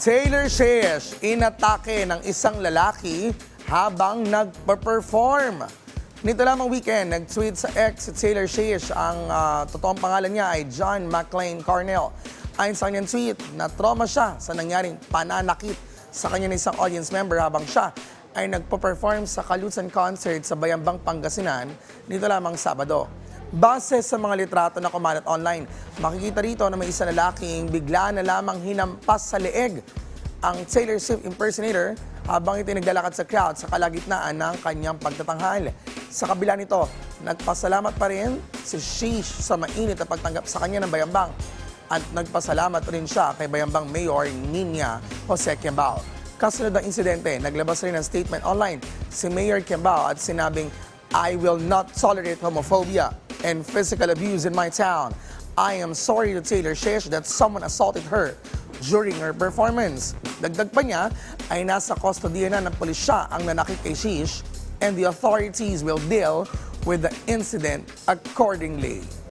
Taylor Swift inatake ng isang lalaki habang nagpa-perform. Nito lamang weekend, nag-tweet sa ex si Taylor Swift. Ang ah, totoong pangalan niya ay John McClain Cornell. Ayon sa kanyang tweet, na-trauma siya sa nangyaring pananakit sa kanya ng isang audience member habang siya ay nagpa-perform sa Kalusan Concert sa Bayambang, Pangasinan nito lamang Sabado. Base sa mga litrato na kumalat online, makikita rito na may isang lalaking bigla na lamang hinampas sa leeg ang Taylor Swift impersonator habang ito naglalakad sa crowd sa kalagitnaan ng kanyang pagtatanghal. Sa kabila nito, nagpasalamat pa rin si Sheesh sa mainit na pagtanggap sa kanya ng bayambang at nagpasalamat rin siya kay bayambang Mayor Nina Jose Quiambao. Kasunod ng insidente, naglabas rin ng statement online si Mayor Quiambao at sinabing, I will not tolerate homophobia and physical abuse in my town. I am sorry to Taylor Swift that someone assaulted her during her performance. Dagdag pa niya ay nasa kustodiya na ng pulisya ang nanakit kay Shish and the authorities will deal with the incident accordingly.